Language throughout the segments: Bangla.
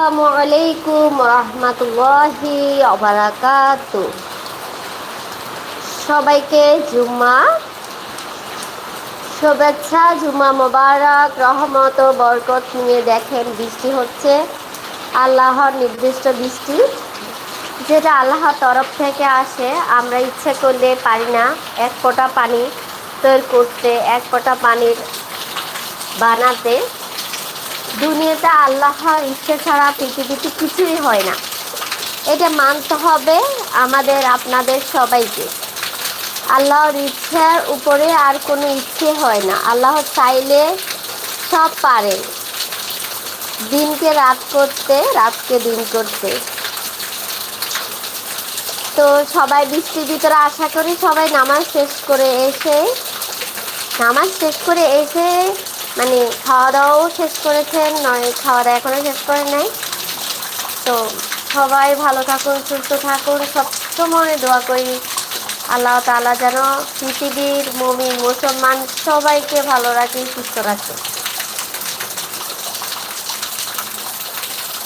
আসসালামু আলাইকুম রহমতুল্লাহি সবাইকে জুম্মা শুভেচ্ছা, জুম্মা মোবারক, রহমত ও বরকত নিয়ে দেখেন বৃষ্টি হচ্ছে। আল্লাহর নির্দিষ্ট বৃষ্টি। যেটা আল্লাহর তরফ থেকে আসে, আমরা ইচ্ছে করলে পারি না এক ফোঁটা পানি তৈরি করতে, এক ফোঁটা পানির বানাতে। দুনিয়াতে আল্লাহর ইচ্ছে ছাড়া পৃথিবীতে কিছুই হয় না। এটা মানতে হবে আমাদের, আপনাদের সবাইকে। আল্লাহর ইচ্ছার উপরে আর কোনো ইচ্ছে হয় না। আল্লাহ চাইলে সব পারে। দিনকে রাত করতে, রাতকে দিন করতে। তো সবাই বৃষ্টির ভিতরে আশা করি সবাই নামাজ শেষ করে এসে, নামাজ শেষ করে এসে মানে খাওয়া দাওয়াও শেষ করেছেন, নয় খাওয়া দাওয়া এখনও শেষ করে নাই। তো সবাই ভালো থাকুন, সুস্থ থাকুন সবসময় দোয়া করি। আল্লাহ তালা যেন পৃথিবীর মমিন, মুসলমান সবাইকে ভালো রাখে, সুস্থ রাখে।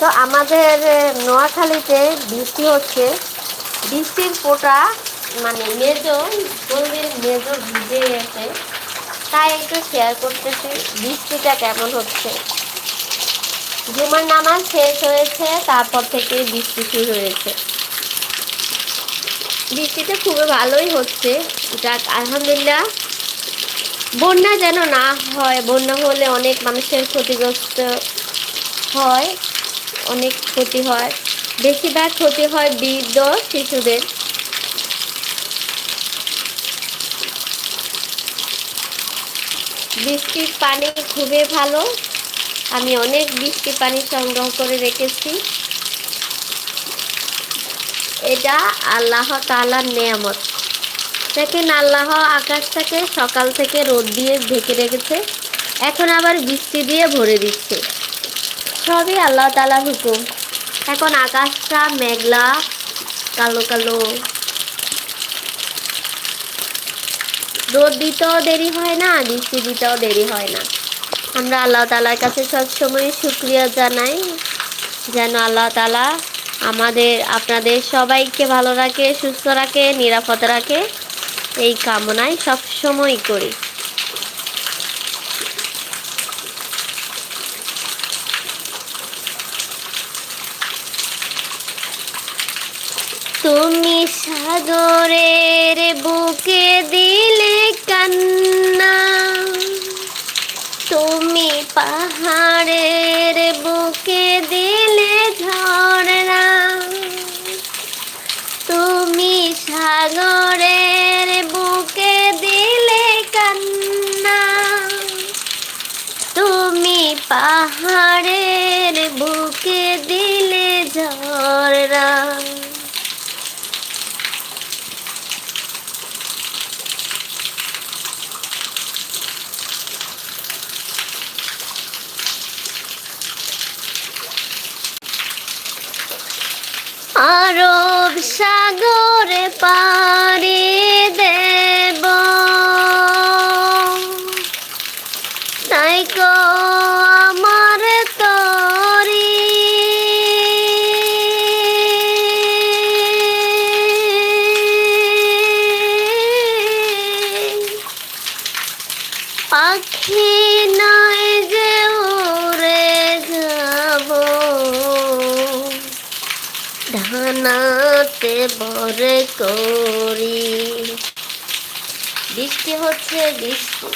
তো আমাদের নোয়াখালীতে বৃষ্টি হচ্ছে। বৃষ্টির পোটা মানে মেজো গরুদের মেজো ভিজে গেছে। তাই একটু শেয়ার করতেছি, বৃষ্টিটা কেমন হচ্ছে? জুমার নামাজ শেষ হয়েছে, তারপর থেকে বৃষ্টি শুরু হয়েছে। বৃষ্টিটা খুবই ভালোই হচ্ছে। যাক, আলহামদুলিল্লাহ। বন্যা যেন না হয়, বন্যা হলে অনেক মানুষের ক্ষতিগ্রস্ত হয়, অনেক ক্ষতি হয়। বেশিরভাগ ক্ষতি হয় বৃদ্ধ শিশুদের। বৃষ্টির পানি খুবই ভালো। আমি অনেক বৃষ্টির পানি সংগ্রহ করে রেখেছি। এটা আল্লাহ তালার নিয়ামত। দেখেন আল্লাহ আকাশটাকে সকাল থেকে রোদ দিয়ে ঢেকে রেখেছে। এখন আবার বৃষ্টি দিয়ে ভরে দিচ্ছে। সবই আল্লাহ তালার হুকুম। এখন আকাশটা মেঘলা, কালো কালো। রোদ দিতেও দেরি হয় না বৃষ্টি দিতেও দেরি হয় না। আমরা আল্লাহ তালার কাছে সবসময় শুক্রিয়া জানাই, যেন আল্লাহ তালা আমাদের, আপনাদের সবাইকে ভালো রাখে, সুস্থ রাখে, নিরাপদ রাখে। এই কামনায় সবসময় করি। তুমি সাগরের বুকে দিলে কান্না। তুমি পাহাড়ের বুকে নাতে ভরে করি। বৃষ্টি হচ্ছে বৃষ্টি।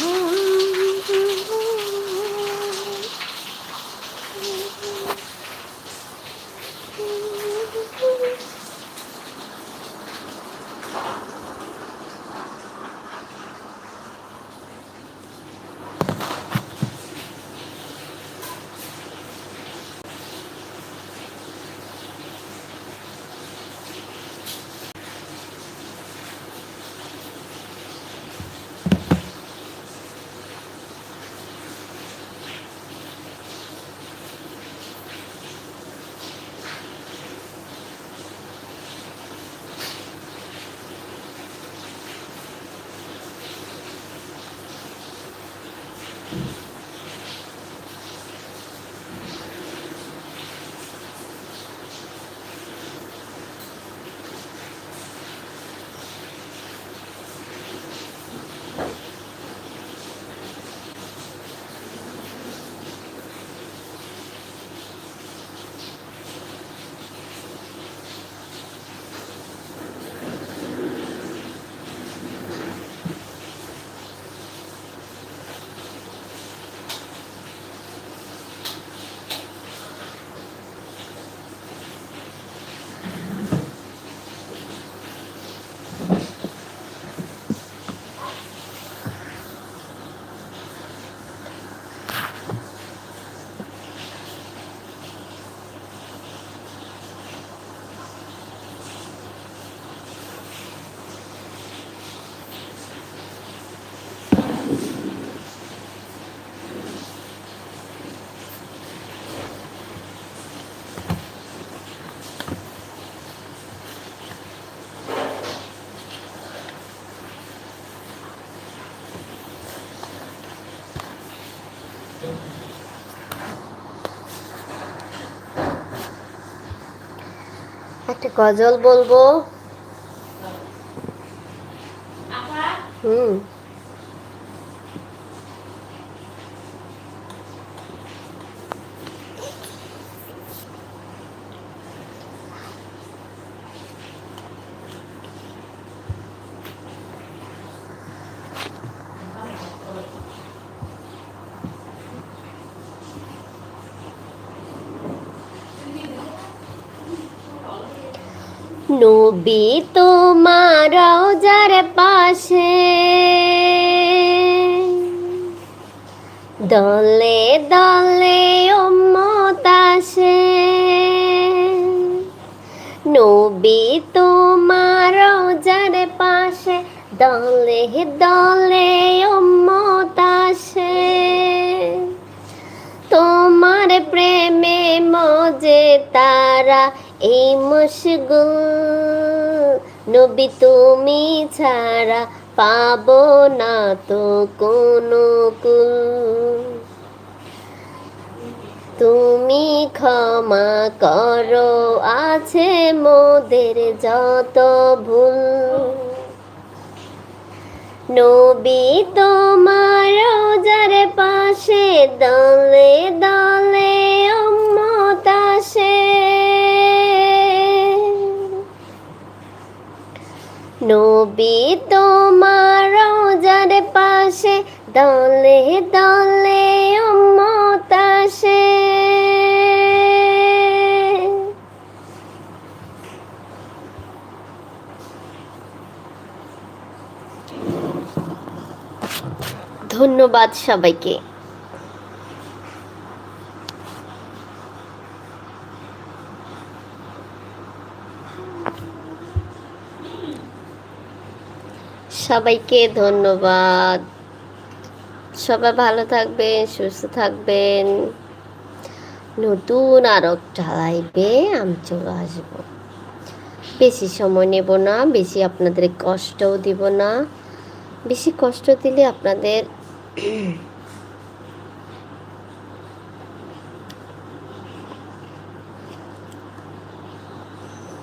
হুম। একটা গজল বলব? হুম। নবী তোমার রওজার পাশে। দলে দলে উম্মত আসে। নবী তোমার রওজার পাশে, দলে দলে উম্মত আসে। তোমার প্রেমে মজে তারা এই মুশগুল নবী তুমি ছাড়া পাবো না তো কোনো কুল। তুমি ক্ষমা করো, আছে মোদের যত ভুল। নবী তোমার রোজার পাশে দলে দলে নবী তোমার রোজার পাশে দলে দলে উম্মত আসে। ধন্যবাদ সবাইকে। সবাইকে ধন্যবাদ। সবাই ভালো থাকবেন, সুস্থ থাকবেন। নতুন আর একটা লাইভে আমি চলে আসব। বেশি সময় নেব না, বেশি আপনাদের কষ্টও দিব না। বেশি কষ্ট দিলে আপনাদের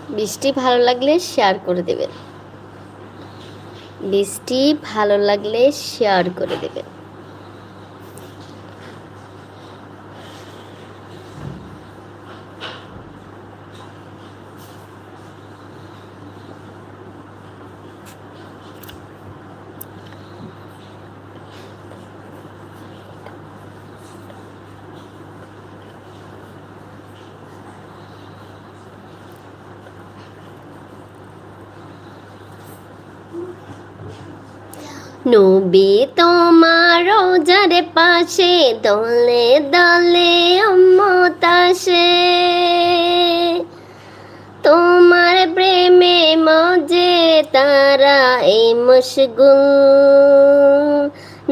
বৃষ্টি ভালো লাগলে শেয়ার করে দেবেন। বৃষ্টি ভালো লাগলে শেয়ার করে দেবেন। নবী তোমার রোজার পাশে, দলে দলে উম্মত আসে। তোমার প্রেমে মজে তারা এই মুশগুল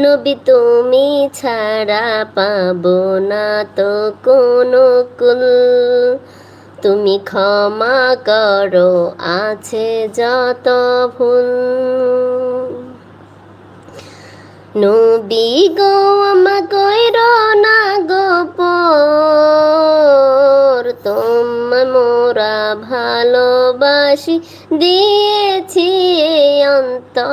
নবী তুমি ছাড়া পাবো না তো কোনো কুল। তুমি ক্ষমা করো, আছে যত ভুল। নবী গো কইর না গোপর তোমার মোরা ভালোবাসি, দিয়েছি অন্তর।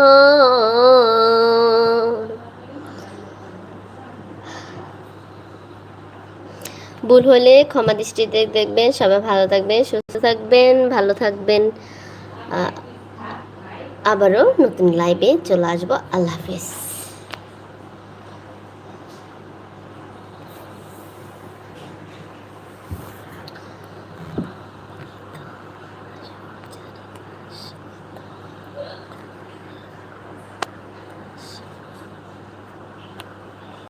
ভুল হলে ক্ষমা দৃষ্টিতে দেখবেন, সবাই ভালো থাকবেন, সুস্থ থাকবেন, ভালো থাকবেন। আবারও নতুন লাইভে চলে আসব। আল্লাহ হাফিজ।